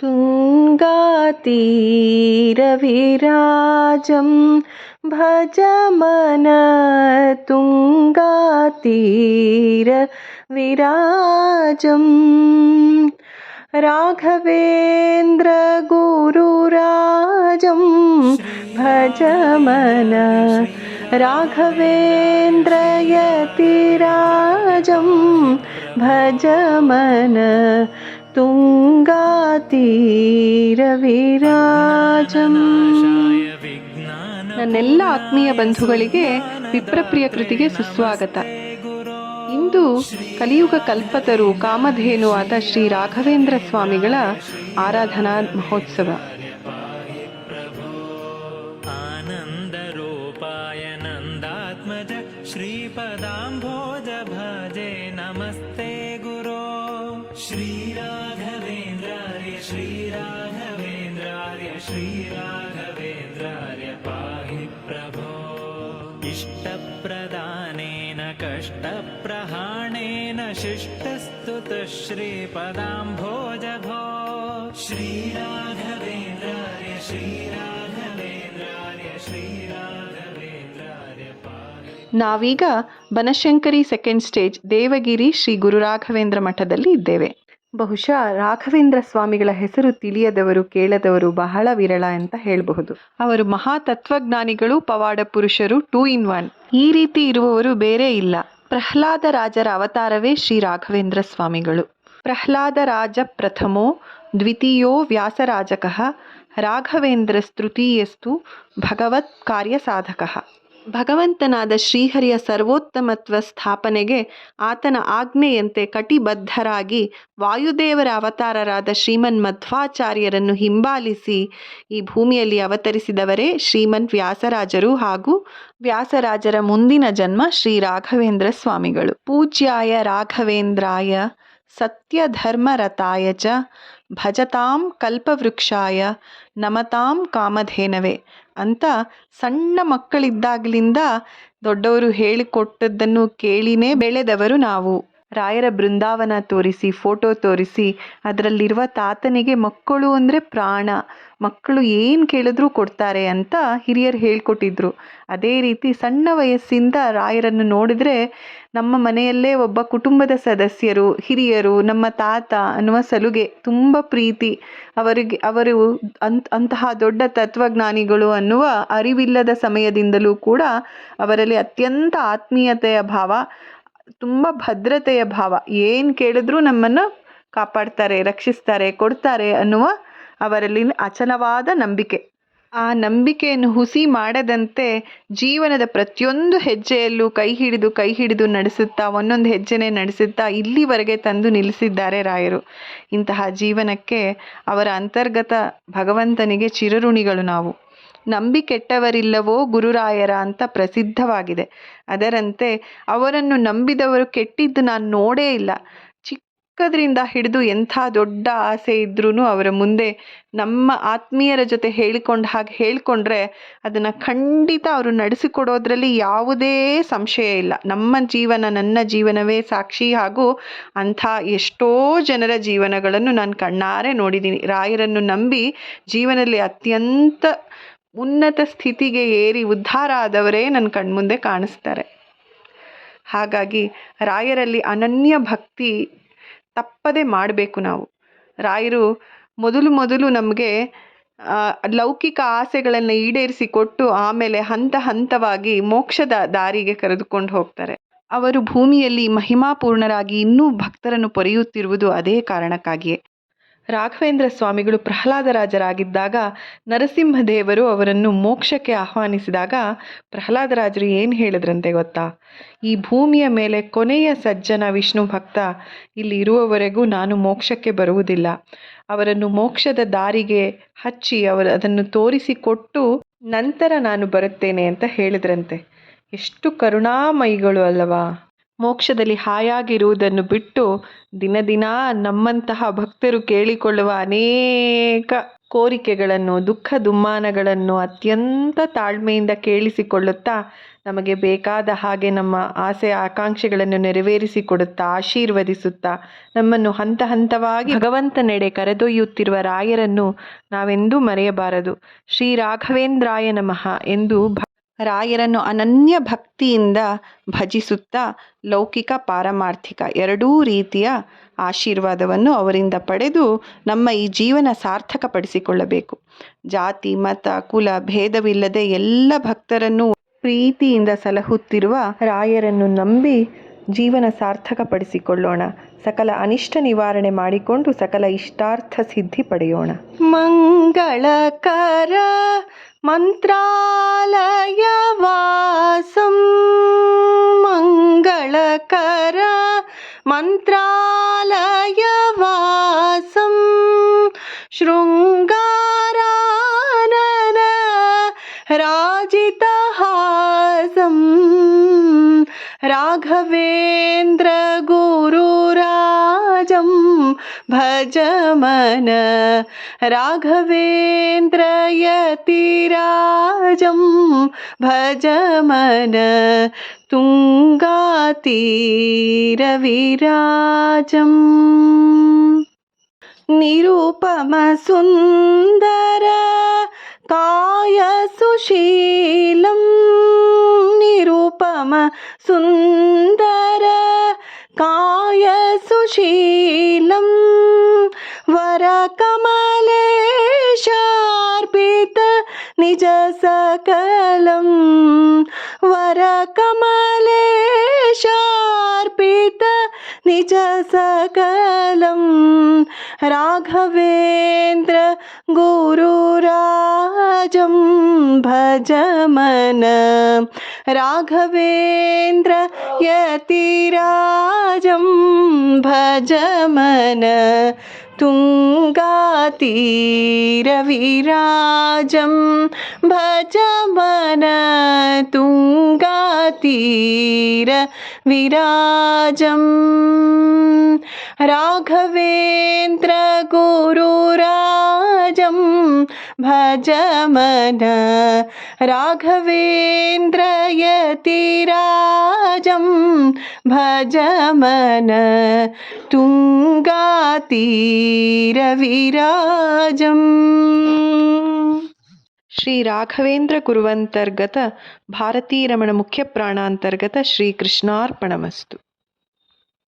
तुङ्गातीरविराजं भज मन तुङ्गातीरविराजं राघवेन्द्रगुरुराजं भज मन राघवेन्द्रयतिराजं भज मन ತುಂಗಾತೀರವಿರಾಜಂ. ನನ್ನೆಲ್ಲ ಆತ್ಮೀಯ ಬಂಧುಗಳಿಗೆ ವಿಪ್ರಪ್ರಿಯ ಕೃತಿಗೆ ಸುಸ್ವಾಗತ. ಇಂದು ಕಲಿಯುಗ ಕಲ್ಪತರು ಕಾಮಧೇನು ಆದ ಶ್ರೀ ರಾಘವೇಂದ್ರ ಸ್ವಾಮಿಗಳ ಆರಾಧನಾ ಮಹೋತ್ಸವ. ಶ್ರೀಪದಾಂಭೋಜ ಭಜೆ ನಮಸ್ತೆ ಗುರು. ಶ್ರೀರಾಮ श्रीराघवेन्द्रार्य श्रीराघवेन्द्रार्य श्रीराघवेन्द्रार्य पाहि प्रभो इष्टप्रदानेन कष्टप्रहाणेन शिष्टस्तुतः श्रीपदाम्भोज भो श्रीराघवेन्द्रार्य श्रीराघवेन्द्रार्य श्रीराघवेन्द्रार्य पाहि ನಾವೀಗ ಬನಶಂಕರಿ ಸೆಕೆಂಡ್ ಸ್ಟೇಜ್ ದೇವಗಿರಿ ಶ್ರೀ ಗುರು ರಾಘವೇಂದ್ರ ಮಠದಲ್ಲಿ ಇದ್ದೇವೆ ಬಹುಶಃ ರಾಘವೇಂದ್ರ ಸ್ವಾಮಿಗಳ ಹೆಸರು ತಿಳಿಯದವರು, ಕೇಳದವರು ಬಹಳ ವಿರಳ ಅಂತ ಹೇಳಬಹುದು. ಅವರು ಮಹಾ ತತ್ವಜ್ಞಾನಿಗಳು ಪವಾಡ ಪುರುಷರು, ಟೂ ಇನ್ ಒನ್. ಈ ರೀತಿ ಇರುವವರು ಬೇರೆ ಇಲ್ಲ. ಪ್ರಹ್ಲಾದ ರಾಜರ ಅವತಾರವೇ ಶ್ರೀ ರಾಘವೇಂದ್ರ ಸ್ವಾಮಿಗಳು. ಪ್ರಹ್ಲಾದ ರಾಜ ಪ್ರಥಮೋ, ದ್ವಿತೀಯೋ ವ್ಯಾಸರಾಜಕಃ, ರಾಘವೇಂದ್ರ ರಾಘವೇಂದ್ರಸ್ತೃತೀಯಸ್ತು ಭಗವತ್ ಕಾರ್ಯಸಾಧಕಃ. ಭಗವಂತನಾದ ಶ್ರೀಹರಿಯ ಸರ್ವೋತ್ತಮತ್ವ ಸ್ಥಾಪನೆಗೆ ಆತನ ಆಜ್ಞೆಯಂತೆ ಕಟಿಬದ್ಧರಾಗಿ ವಾಯುದೇವರ ಅವತಾರರಾದ ಶ್ರೀಮನ್ ಮಧ್ವಾಚಾರ್ಯರನ್ನು ಹಿಂಬಾಲಿಸಿ ಈ ಭೂಮಿಯಲ್ಲಿ ಅವತರಿಸಿದವರೇ ಶ್ರೀಮನ್ ವ್ಯಾಸರಾಜರು ಹಾಗೂ ವ್ಯಾಸರಾಜರ ಮುಂದಿನ ಜನ್ಮ ಶ್ರೀ ರಾಘವೇಂದ್ರ ಸ್ವಾಮಿಗಳು. ಪೂಜ್ಯಾಯ ರಾಘವೇಂದ್ರಾಯ ಸತ್ಯಧರ್ಮರತಾಯ ಚ ಭಜತಾಂ ಕಲ್ಪವೃಕ್ಷಾಯ ನಮತಾಂ ಕಾಮಧೇನವೇ ಅಂತ ಸಣ್ಣ ಮಕ್ಕಳಿದ್ದಾಗಲಿಂದ ದೊಡ್ಡವರು ಹೇಳಿಕೊಟ್ಟದ್ದನ್ನು ಕೇಳಿನೇ ಬೆಳೆದವರು ನಾವು. ರಾಯರ ಬೃಂದಾವನ ತೋರಿಸಿ ಫೋಟೋ ತೋರಿಸಿ, ಅದರಲ್ಲಿರುವ ತಾತನಿಗೆ ಮಕ್ಕಳು ಅಂದರೆ ಪ್ರಾಣ. ಮಕ್ಕಳು ಏನು ಕೇಳಿದ್ರೂ ಕೊಡ್ತಾರೆ ಅಂತ ಹಿರಿಯರು ಹೇಳ್ಕೊಟ್ಟಿದ್ರು. ಅದೇ ರೀತಿ ಸಣ್ಣ ವಯಸ್ಸಿಂದ ರಾಯರನ್ನು ನೋಡಿದ್ರೆ ನಮ್ಮ ಮನೆಯಲ್ಲೇ ಒಬ್ಬ ಕುಟುಂಬದ ಸದಸ್ಯರು, ಹಿರಿಯರು, ನಮ್ಮ ತಾತ ಅನ್ನುವ ಸಲುಗೆ ತುಂಬ ಪ್ರೀತಿ. ಅವರಿಗೆ, ಅವರು ಅಂತ್, ಅಂತಹ ದೊಡ್ಡ ತತ್ವಜ್ಞಾನಿಗಳು ಅನ್ನುವ ಅರಿವಿಲ್ಲದ ಸಮಯದಿಂದಲೂ ಕೂಡ ಅವರಲ್ಲಿ ಅತ್ಯಂತ ಆತ್ಮೀಯತೆಯ ಭಾವ. ತುಂಬ ಭದ್ರತೆಯ ಭಾವ. ಏನು ಕೇಳಿದ್ರೂ ನಮ್ಮನ್ನು ಕಾಪಾಡ್ತಾರೆ, ರಕ್ಷಿಸ್ತಾರೆ, ಕೊಡ್ತಾರೆ ಅನ್ನುವ ಅವರಲ್ಲಿ ಅಚಲವಾದ ನಂಬಿಕೆ. ಆ ನಂಬಿಕೆಯನ್ನು ಹುಸಿ ಮಾಡದಂತೆ ಜೀವನದ ಪ್ರತಿಯೊಂದು ಹೆಜ್ಜೆಯಲ್ಲೂ ಕೈ ಹಿಡಿದು ಕೈ ಹಿಡಿದು ನಡೆಸುತ್ತಾ, ಒಂದೊಂದು ಹೆಜ್ಜೆನೇ ನಡೆಸುತ್ತಾ ಇಲ್ಲಿವರೆಗೆ ತಂದು ನಿಲ್ಲಿಸಿದ್ದಾರೆ ರಾಯರು. ಇಂತಹ ಜೀವನಕ್ಕೆ ಅವರ ಅಂತರ್ಗತ ಭಗವಂತನಿಗೆ ಚಿರಋಣಿಗಳು ನಾವು. ನಂಬಿ ಕೆಟ್ಟವರಿಲ್ಲವೋ ಗುರುರಾಯರ ಅಂತ ಪ್ರಸಿದ್ಧವಾಗಿದೆ. ಅದರಂತೆ ಅವರನ್ನು ನಂಬಿದವರು ಕೆಟ್ಟಿದ್ದು ನಾನು ನೋಡೇ ಇಲ್ಲ. ಚಿಕ್ಕದ್ರಿಂದ ಹಿಡಿದು ಎಂಥ ದೊಡ್ಡ ಆಸೆ ಇದ್ರೂ ಅವರ ಮುಂದೆ ನಮ್ಮ ಆತ್ಮೀಯರ ಜೊತೆ ಹೇಳಿಕೊಂಡು ಹಾಗೆ ಹೇಳಿಕೊಂಡ್ರೆ ಅದನ್ನು ಖಂಡಿತ ಅವರು ನಡೆಸಿಕೊಡೋದ್ರಲ್ಲಿ ಯಾವುದೇ ಸಂಶಯ ಇಲ್ಲ. ನಮ್ಮ ಜೀವನ ನನ್ನ ಜೀವನವೇ ಸಾಕ್ಷಿ ಹಾಗೂ ಅಂಥ ಎಷ್ಟೋ ಜನರ ಜೀವನಗಳನ್ನು ನಾನು ಕಣ್ಣಾರೆ ನೋಡಿದ್ದೀನಿ. ರಾಯರನ್ನು ನಂಬಿ ಜೀವನದಲ್ಲಿ ಅತ್ಯಂತ ಉನ್ನತ ಸ್ಥಿತಿಗೆ ಏರಿ ಉದ್ಧಾರ ಆದವರೇ ನನ್ನ ಕಣ್ಮುಂದೆ ಕಾಣಿಸ್ತಾರೆ. ಹಾಗಾಗಿ ರಾಯರಲ್ಲಿ ಅನನ್ಯ ಭಕ್ತಿ ತಪ್ಪದೆ ಮಾಡಬೇಕು ನಾವು. ರಾಯರು ಮೊದಲು ಮೊದಲು ನಮಗೆ ಲೌಕಿಕ ಆಸೆಗಳನ್ನು ಈಡೇರಿಸಿ ಕೊಟ್ಟು ಆಮೇಲೆ ಹಂತ ಹಂತವಾಗಿ ಮೋಕ್ಷದ ದಾರಿಗೆ ಕರೆದುಕೊಂಡು ಹೋಗ್ತಾರೆ. ಅವರು ಭೂಮಿಯಲ್ಲಿ ಮಹಿಮಾಪೂರ್ಣರಾಗಿ ಇನ್ನೂ ಭಕ್ತರನ್ನು ಪೊರೆಯುತ್ತಿರುವುದು ಅದೇ ಕಾರಣಕ್ಕಾಗಿಯೇ. ರಾಘವೇಂದ್ರ ಸ್ವಾಮಿಗಳು ಪ್ರಹ್ಲಾದರಾಜರಾಗಿದ್ದಾಗ ನರಸಿಂಹದೇವರು ಅವರನ್ನು ಮೋಕ್ಷಕ್ಕೆ ಆಹ್ವಾನಿಸಿದಾಗ ಪ್ರಹ್ಲಾದರಾಜರು ಏನು ಹೇಳಿದ್ರಂತೆ ಗೊತ್ತಾ? ಈ ಭೂಮಿಯ ಮೇಲೆ ಕೊನೆಯ ಸಜ್ಜನ ವಿಷ್ಣು ಭಕ್ತ ಇಲ್ಲಿ ಇರುವವರೆಗೂ ನಾನು ಮೋಕ್ಷಕ್ಕೆ ಬರುವುದಿಲ್ಲ. ಅವರನ್ನು ಮೋಕ್ಷದ ದಾರಿಗೆ ಹಚ್ಚಿ ಅವರು ಅದನ್ನು ತೋರಿಸಿಕೊಟ್ಟು ನಂತರ ನಾನು ಬರುತ್ತೇನೆ ಅಂತ ಹೇಳಿದ್ರಂತೆ. ಎಷ್ಟು ಕರುಣಾಮಯಿಗಳು ಅಲ್ಲವಾ? ಮೋಕ್ಷದಲ್ಲಿ ಹಾಯಾಗಿರುವುದನ್ನು ಬಿಟ್ಟು ದಿನ ದಿನ ನಮ್ಮಂತಹ ಭಕ್ತರು ಕೇಳಿಕೊಳ್ಳುವ ಅನೇಕ ಕೋರಿಕೆಗಳನ್ನು, ದುಃಖ ದುಮ್ಮಾನಗಳನ್ನು ಅತ್ಯಂತ ತಾಳ್ಮೆಯಿಂದ ಕೇಳಿಸಿಕೊಳ್ಳುತ್ತಾ ನಮಗೆ ಬೇಕಾದ ಹಾಗೆ ನಮ್ಮ ಆಸೆ ಆಕಾಂಕ್ಷೆಗಳನ್ನು ನೆರವೇರಿಸಿಕೊಡುತ್ತಾ ಆಶೀರ್ವದಿಸುತ್ತಾ ನಮ್ಮನ್ನು ಹಂತ ಹಂತವಾಗಿ ಭಗವಂತನೆಡೆ ಕರೆದೊಯ್ಯುತ್ತಿರುವ ರಾಯರನ್ನು ನಾವೆಂದೂ ಮರೆಯಬಾರದು. ಶ್ರೀ ರಾಘವೇಂದ್ರಾಯ ನಮಃ ಎಂದು ರಾಯರನ್ನು ಅನನ್ಯ ಭಕ್ತಿಯಿಂದ ಭಜಿಸುತ್ತಾ ಲೌಕಿಕ ಪಾರಮಾರ್ಥಿಕ ಎರಡೂ ರೀತಿಯ ಆಶೀರ್ವಾದವನ್ನು ಅವರಿಂದ ಪಡೆದು ನಮ್ಮ ಈ ಜೀವನ ಸಾರ್ಥಕಪಡಿಸಿಕೊಳ್ಳಬೇಕು. ಜಾತಿ, ಮತ, ಕುಲ, ಭೇದವಿಲ್ಲದೆ ಎಲ್ಲ ಭಕ್ತರನ್ನು ಪ್ರೀತಿಯಿಂದ ಸಲಹುತ್ತಿರುವ ರಾಯರನ್ನು ನಂಬಿ ಜೀವನ ಸಾರ್ಥಕಪಡಿಸಿಕೊಳ್ಳೋಣ. ಸಕಲ ಅನಿಷ್ಟ ನಿವಾರಣೆ ಮಾಡಿಕೊಂಡು ಸಕಲ ಇಷ್ಟಾರ್ಥ ಸಿದ್ಧಿ ಪಡೆಯೋಣ. ಮಂಗಳಕರ मन्त्रालयवासं मङ्गलकर मन्त्रालयवासं शृङ्गाराजितहासं राघवेन्द्र भज मन। राघवेन्द्रयतिराजं भज मन। तुङ्गातीरविराजम् निरुपमसुन्दर काय सुशीलं निरुपम सुन्दर कायसुशीलं वरकमलेशार्पित निजसकलं वरकमलेशार्पित निज सकलं राघवेन्द्र गुरुराजं भजमन राघवेन्द्रयतिराजं भजमन तुङ्गातीरविराजं भज मन। तुङ्गातीरविराजम् राघवेन्द्र गुरुराजं भजमन राघवेन्द्र यतिराजं भजमन तुङ्गातीरविराजम् ಶ್ರೀ ರಾಘವೇಂದ್ರ ಗುರುವಂತರ್ಗತ ಭಾರತೀರಮಣ ಮುಖ್ಯ ಪ್ರಾಣಾಂತರ್ಗತ ಶ್ರೀ ಕೃಷ್ಣಾರ್ಪಣಮಸ್ತು